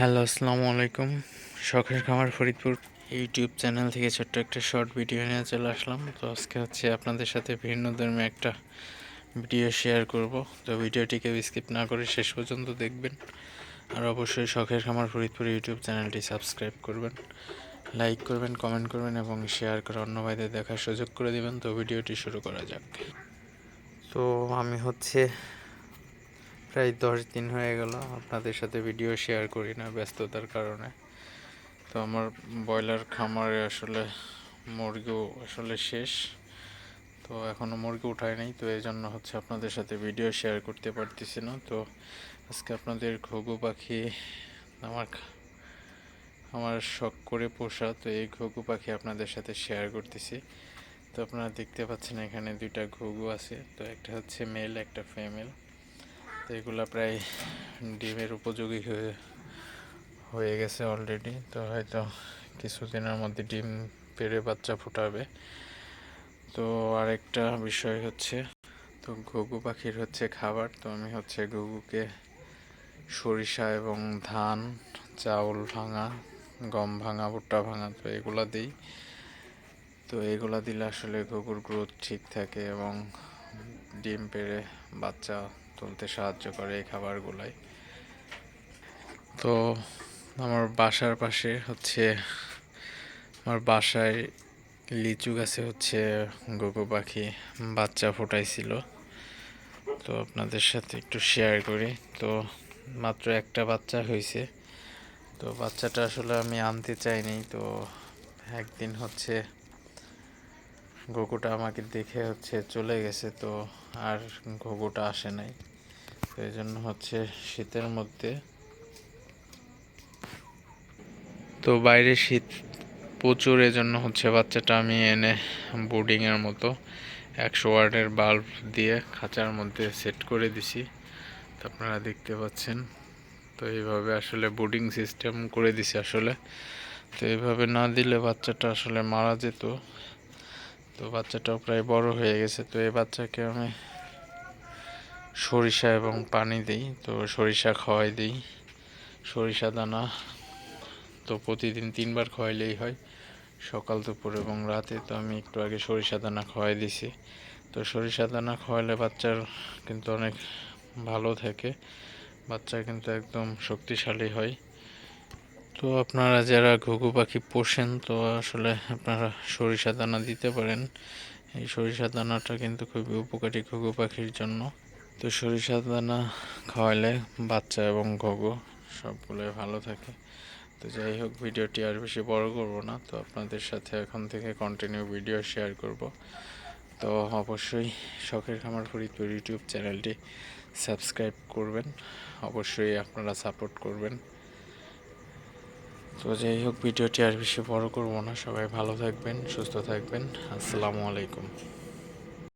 Hello, আসসালামু আলাইকুম। শখের খামার ফরিদপুর ইউটিউব চ্যানেল থেকে ছোট্ট একটা শর্ট ভিডিও নিয়ে চলে আসলাম। তো আজকে হচ্ছে আপনাদের সাথে ভিন্ন ধর্মে একটা ভিডিও শেয়ার করব। তো ভিডিওটিকে স্কিপ না করে শেষ পর্যন্ত দেখবেন। আর অবশ্যই শখের খামার ফরিদপুর ইউটিউব চ্যানেলটি সাবস্ক্রাইব করবেন, লাইক করবেন, কমেন্ট করবেন এবং শেয়ার করে অন্য ভাইদের দেখার সুযোগ করে দিবেন। তো ভিডিওটি শুরু করা যাক। তো আমি হচ্ছে প্রায় দশ দিন হয়ে গেল, আপনাদের সাথে ভিডিও শেয়ার করি না ব্যস্ততার কারণে। তো আমার ব্রয়লার খামারে আসলে মুরগিও আসলে শেষ। তো এখনও মুরগি উঠায় নাই, তো এই জন্য হচ্ছে আপনাদের সাথে ভিডিও শেয়ার করতে পারতেছি না। তো আজকে আপনাদের ঘুঘু পাখি আমার আমার শখ করে পোষা, তো এই ঘুঘু পাখি আপনাদের সাথে শেয়ার করতেছি। তো আপনারা দেখতে পাচ্ছেন এখানে দুইটা ঘুঘু আছে, তো একটা হচ্ছে মেল একটা ফিমেল তো এগুলো প্রায় ডিমের উপযোগী হয়ে হয়ে গেছে অলরেডি তো হয়তো কিছুদিনের মধ্যে ডিম পেড়ে বাচ্চা ফুটাবে। তো আরেকটা বিষয় হচ্ছে, তো ঘুঘু পাখির হচ্ছে খাবার। তো আমি হচ্ছে ঘুঘুকে সরিষা এবং ধান, চাউল ভাঙা, গম ভাঙা, ভুট্টা ভাঙা, তো এগুলো দিই। তো এগুলা দিলে আসলে ঘুঘুর গ্রোথ ঠিক থাকে এবং ডিম পেড়ে বাচ্চা তুলতে সাহায্য করে এই খাবারগুলাই। তো আমার বাসার পাশে হচ্ছে, আমার বাসায় লিচু গাছে হচ্ছে গোগো পাখি বাচ্চা ফোটাইছিল। তো আপনাদের সাথে একটু শেয়ার করি। তো মাত্র একটা বাচ্চা হয়েছে তো বাচ্চাটা আসলে আমি আনতে চাইনি। তো একদিন হচ্ছে ঘুঘুটা আমাকে দেখে হচ্ছে চলে গেছে। তো আর ঘুঘুটা আসে নাই। এই জন্য হচ্ছে শীতের মধ্যে। তো বাইরে শীত প্রচুর এজন্য হচ্ছে বাচ্চাটা আমি এনে বোর্ডিংয়ের মতো একশো ওয়ার্ডের বাল্ব দিয়ে খাঁচার মধ্যে সেট করে দিছি। তো আপনারা দেখতে পাচ্ছেন। তো এইভাবে আসলে বোর্ডিং সিস্টেম করে দিছি আসলে। তো এইভাবে না দিলে বাচ্চাটা আসলে মারা যেত। তো বাচ্চাটাও প্রায় বড় হয়ে গেছে। তো এই বাচ্চাকে আমি সরিষা এবং পানি দিই, তো সরিষা খাওয়াই দিই, সরিষা দানা তো প্রতিদিন তিনবার খাওয়াইলেই হয়। সকাল, দুপুর এবং রাতে তো আমি একটু আগে সরিষা দানা খাওয়াই দিছি। তো সরিষা দানা খাওয়ালে বাচ্চার কিন্তু অনেক ভালো থাকে, বাচ্চা কিন্তু একদম শক্তিশালী হয়। তো আপনারা যারা ঘুঘু পাখি পোষেন, তো আসলে আপনারা সরিষা দানা দিতে পারেন। এই সরিষা দানাটা কিন্তু খুবই উপকারী ঘুঘু পাখির জন্য। তো সরিষা দানা খাওয়াইলে বাচ্চা এবং ঘুঘু সবগুলোই ভালো থাকে। তো যাই হোক, ভিডিওটি আর বেশি বড় করব না, তো আপনাদের সাথে এখন থেকে কন্টিনিউ ভিডিও শেয়ার করব। তো অবশ্যই শখের খামার ফরিদপুর ইউটিউব চ্যানেলটি সাবস্ক্রাইব করবেন, অবশ্যই আপনারা সাপোর্ট করবেন। তো যাই হোক, ভিডিওটি আর বেশি বড় করব না, সবাই ভালো থাকবেন, সুস্থ থাকবেন, আসসালামু আলাইকুম।